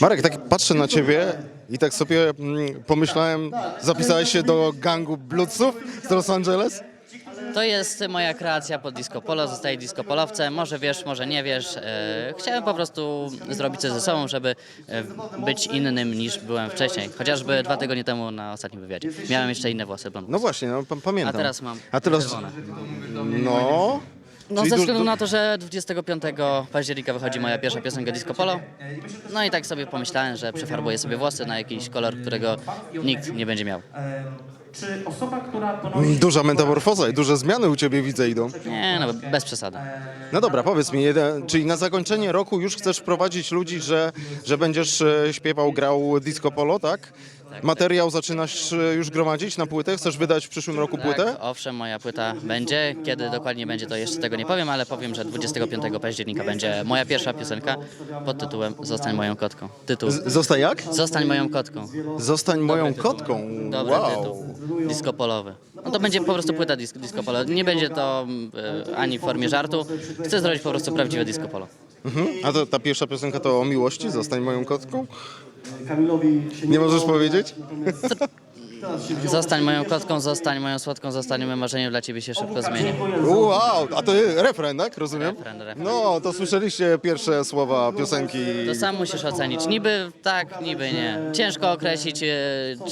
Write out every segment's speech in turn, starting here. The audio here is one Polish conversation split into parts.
Marek, tak patrzę na ciebie i tak sobie mm, pomyślałem, zapisałeś się do gangu Bluesów z Los Angeles? To jest moja kreacja pod disco polo, zostaję disco polowcem. Może wiesz, może nie wiesz. E, chciałem po prostu zrobić coś ze sobą, żeby e, być innym niż byłem wcześniej. Chociażby dwa tygodnie temu na ostatnim wywiadzie. Miałem jeszcze inne włosy blond. No właśnie, no pa- pamiętam. A teraz mam A teraz, czerwone. no... No Czyli ze du- względu du- na to, że 25 października wychodzi moja pierwsza piosenka disco polo. No i tak sobie pomyślałem, że przefarbuję sobie włosy na jakiś kolor, którego nikt nie będzie miał. Czy osoba, która ponosi Duża metamorfoza i duże zmiany u ciebie widzę idą. Nie, no bez przesady. No dobra, powiedz mi, jeden, czyli na zakończenie roku już chcesz wprowadzić ludzi, że, że będziesz e, śpiewał, grał disco polo, tak? Materiał zaczynasz e, już gromadzić na płytę? Chcesz wydać w przyszłym roku płytę? Tak, owszem, moja płyta będzie. Kiedy dokładnie będzie, to jeszcze tego nie powiem, ale powiem, że 25 października będzie moja pierwsza piosenka pod tytułem Zostań moją kotką. Tytuł Z- Zostań jak? Zostań moją kotką. Zostań moją kotką. Dobry Wow. tytuł. Disco polowy. No to będzie po prostu płyta dis disco polo. Nie będzie to e, ani w formie żartu. Chcę zrobić po prostu prawdziwe disco polo. Mhm. A to, ta pierwsza piosenka to o miłości? Zostań moją kotką? Kamilowi się Nie możesz powiedzieć? Zostań moją kotką, zostań moją słodką, zostań moim marzeniem, dla ciebie się szybko zmieni. Wow, a to refren, tak? Rozumiem? Refren, refren. No, to słyszeliście pierwsze słowa piosenki. To sam musisz ocenić. Niby tak, niby nie. Ciężko określić, e,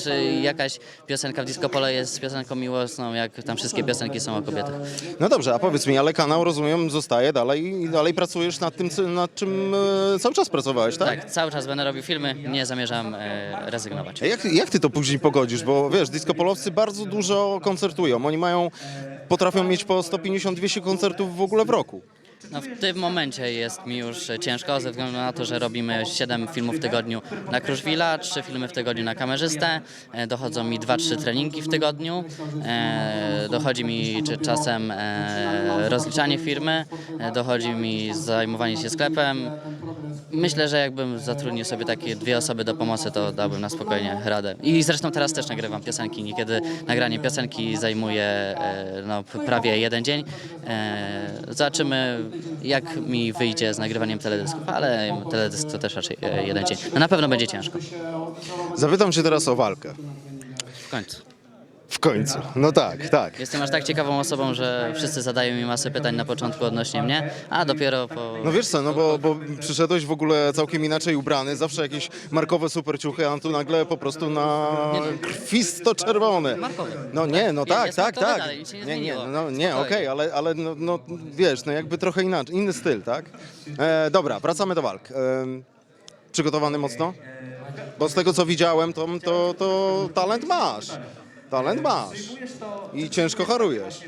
czy jakaś piosenka w disco polo jest piosenką miłosną, jak tam wszystkie piosenki są o kobietach. No dobrze, a powiedz mi, ale kanał, rozumiem, zostaje dalej i dalej pracujesz nad tym, co- nad czym e, cały czas pracowałeś, tak? Tak, cały czas będę robił filmy, nie zamierzam e, rezygnować. A Jak, jak ty to później pogodzisz? Bo wiesz, disco polowcy bardzo dużo koncertują. Oni mają, potrafią mieć po 150-200 koncertów w ogóle w roku. No, w tym momencie jest mi już ciężko, ze względu na to, że robimy 7 filmów w tygodniu na Kruszwila, 3 filmy w tygodniu na kamerzystę, e, dochodzą mi 2-3 treningi w tygodniu, e, dochodzi mi czasem e, rozliczanie firmy, dochodzi mi zajmowanie się sklepem. Myślę, że jakbym zatrudnił sobie takie dwie osoby do pomocy, to dałbym na spokojnie radę. I zresztą teraz też nagrywam piosenki. Niekiedy nagranie piosenki zajmuje e, no, prawie jeden dzień. E, Zobaczymy, jak mi wyjdzie z nagrywaniem teledysków, ale teledysk to też raczej e, jeden dzień. No, na pewno będzie ciężko. Zapytam cię teraz o walkę. W końcu. W końcu. No tak, tak. Jestem aż tak ciekawą osobą, że wszyscy zadają mi masę pytań na początku odnośnie mnie, a dopiero po... No wiesz co, no bo, bo przyszedłeś w ogóle całkiem inaczej ubrany, zawsze jakieś markowe superciuchy, a tu nagle po prostu na krwisto. Markowe. No nie, no tak, jest tak, tak. dalej, nic się nie Nie, nie, zmieniło. no nie, okej, Spokojnie. ale, ale no, no wiesz, no jakby trochę inaczej, inny styl, tak? E, dobra, wracamy do walk. E, przygotowany mocno? Bo z tego co widziałem, to, to, to talent masz. Talent masz. I ciężko harujesz.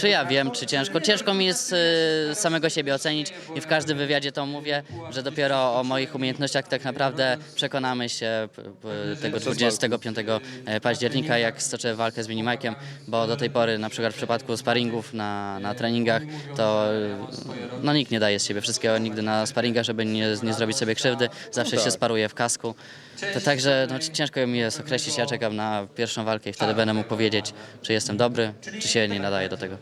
Czy ja wiem, czy ciężko? Ciężko mi jest y, samego siebie ocenić i w każdym wywiadzie to mówię, że dopiero o moich umiejętnościach tak naprawdę przekonamy się p- p- tego 25 października, jak stoczę walkę z Minimajkiem, bo do tej pory na przykład w przypadku sparingów na, na treningach to y, no, nikt nie daje z siebie wszystkiego nigdy na sparingach, żeby nie, nie zrobić sobie krzywdy, zawsze się sparuje w kasku. To także no, ciężko mi jest określić, ja czekam na pierwszą walkę i wtedy będę mógł powiedzieć, czy jestem dobry, czy się nie nadaje do tego.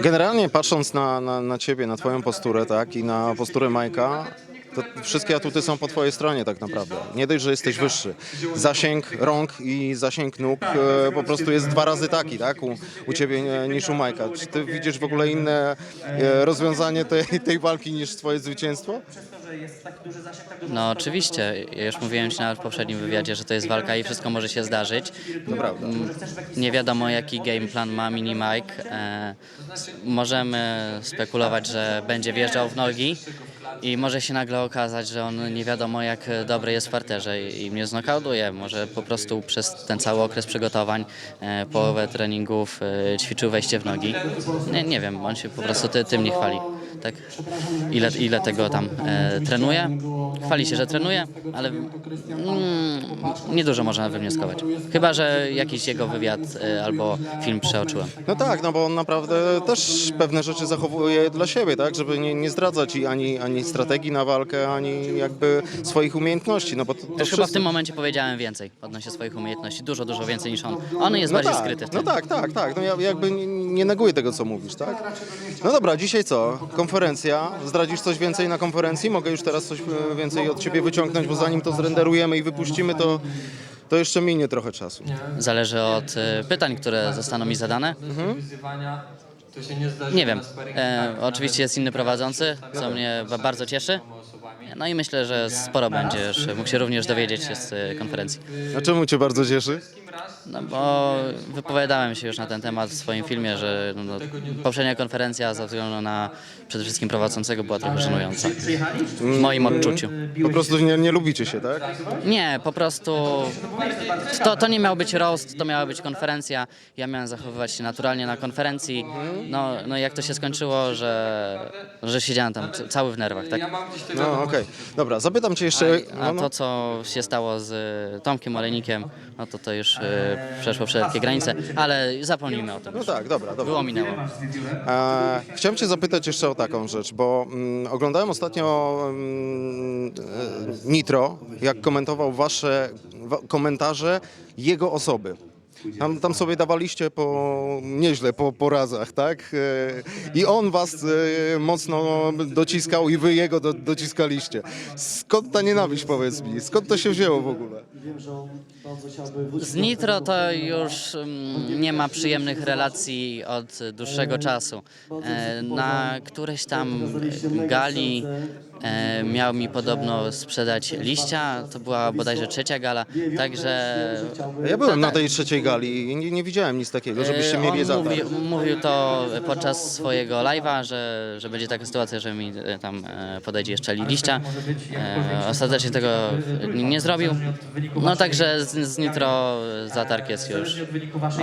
Generalnie patrząc na, na, na ciebie, na twoją posturę, tak, i na posturę Majka, to wszystkie atuty są po twojej stronie tak naprawdę. Nie dość, że jesteś wyższy. Zasięg rąk i zasięg nóg e, po prostu jest dwa razy taki, tak, u, u ciebie e, niż u Majka. Czy ty widzisz w ogóle inne e, rozwiązanie tej, tej walki niż twoje zwycięstwo? No oczywiście, ja już mówiłem Ci nawet w poprzednim wywiadzie, że to jest walka i wszystko może się zdarzyć. Naprawdę. Mm, Nie wiadomo jaki game plan ma Mini Mike. E, możemy spekulować, że będzie wjeżdżał w nogi i może się nagle okazać, że on nie wiadomo jak dobry jest w parterze i i mnie znokautuje. Może po prostu przez ten cały okres przygotowań, e, połowę treningów e, ćwiczył wejście w nogi. Nie, nie wiem, on się po prostu ty, tym nie chwali. Tak? Ile, ile tego tam e, trenuje? Chwali się, że trenuje, ale mm, niedużo można wywnioskować. Chyba, że jakiś jego wywiad e, albo film przeoczyłem. No tak, no bo on naprawdę też pewne rzeczy zachowuje dla siebie, tak, żeby nie, nie zdradzać i ani, ani strategii na walkę, ani jakby swoich umiejętności, no bo to, to Też chyba w wszystko- tym momencie powiedziałem więcej odnośnie swoich umiejętności. Dużo, dużo więcej niż on. On jest bardziej tak, skryty w No tym. tak, tak, tak. No ja jakby nie, nie neguję tego, co mówisz, tak? No dobra, dzisiaj co? Konferencja. Zdradzisz coś więcej na konferencji? Mogę już teraz coś e, więcej od ciebie wyciągnąć, bo zanim to zrenderujemy i wypuścimy, to, to jeszcze minie trochę czasu. Zależy od e, pytań, które zostaną mi zadane. wyzywania, to się nie wiem. E, oczywiście jest inny prowadzący, co mnie ba- bardzo cieszy. No i myślę, że sporo będziesz mógł się również dowiedzieć z e, konferencji. A czemu cię bardzo cieszy? No bo wypowiadałem się już na ten temat w swoim filmie, że no, poprzednia konferencja ze względu na przede wszystkim prowadzącego była trochę żenująca. W moim odczuciu. Po prostu nie, nie lubicie się, tak? Nie, po prostu to, to nie miał być roast, to miała być konferencja. Ja miałem zachowywać się naturalnie na konferencji. No, no jak to się skończyło, że, że siedziałem tam c- cały w nerwach, tak? Ja mam gdzieś tego No okej. Dobra, zapytam cię jeszcze... A No, no. to, co się stało z y, Tomkiem Olejnikiem, no to to już przeszło wszelkie granice, ale zapomnijmy o tym. no tak, dobra, dobra. Było, minęło. E, chciałem Cię zapytać jeszcze o taką rzecz, bo mm, oglądałem ostatnio mm, e, Nitro, jak komentował Wasze wa, komentarze jego osoby. Tam, tam sobie dawaliście po nieźle po porazach, tak? E, I on was e, mocno dociskał i wy jego do, dociskaliście. Skąd ta nienawiść, powiedz mi? Skąd to się wzięło w ogóle? Z Nitro to już mm, nie ma przyjemnych relacji od dłuższego czasu. E, Na którejś tam gali e, miał mi podobno sprzedać liścia, to była bodajże trzecia gala, także... Ja byłem na tak. tej trzeciej gali i nie, nie widziałem nic takiego, żebyście E, mieli On zatarg. mówił, mówił to podczas swojego live'a, że, że będzie taka sytuacja, że mi e, tam e, podejdzie jeszcze liścia. E, Ostatecznie tego nie nie zrobił. No także z, z Nitro zatarg jest już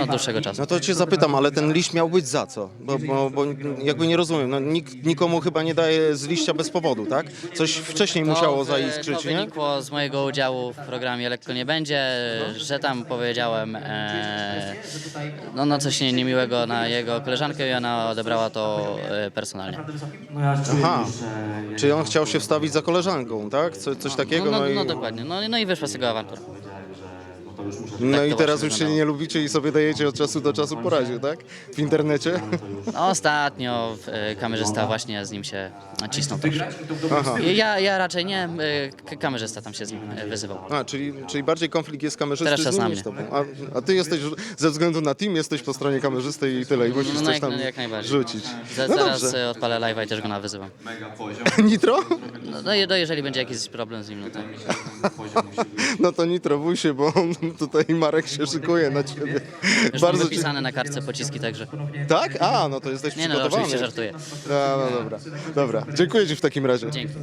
od dłuższego czasu. No to cię zapytam, ale ten liść miał być za co? Bo, bo, bo jakby nie rozumiem, no nikt nikomu chyba nie daje z liścia bez powodu, tak? Coś wcześniej musiało zaiskrzyć, to nie? wynikło z mojego udziału w programie Lekko Nie Będzie, że tam powiedziałem e, no, no coś nie, niemiłego na jego koleżankę i ona odebrała to e, personalnie. No ja czuję Aha. że Czyli on chciał się wstawić za koleżanką, tak? Co, coś takiego? No, no, i, no dokładnie, no, no i wyszła z tego awantura. No tak i to teraz właśnie już się nie lubicie i sobie dajecie od czasu do czasu po razie, tak? W internecie? No, ostatnio e, kamerzysta właśnie z nim się cisnął troszkę. Aha. Ja, ja raczej nie, e, k- kamerzysta tam się z nim e, wyzywał. A, czyli, czyli bardziej konflikt jest kamerzysty Teraz z czas nim na niż mnie. tobą. A, a ty jesteś, ze względu na team, jesteś po stronie kamerzysty i tyle, i musisz No, no coś jak, tam jak najbardziej. rzucić. Za, No zaraz dobrze. e, odpalę live'a i też go nawyzywam. Nitro? No, no, i- no jeżeli będzie jakiś problem z nim, no to... No to Nitro, bój się, bo tutaj Marek się szykuje na ciebie. Już mam Bardzo ci... wypisane na kartce pociski, także... Tak? A, no to jesteś Nie no, przygotowany. oczywiście żartuję. A, no dobra. Dobra, dziękuję ci w takim razie. Dzięki.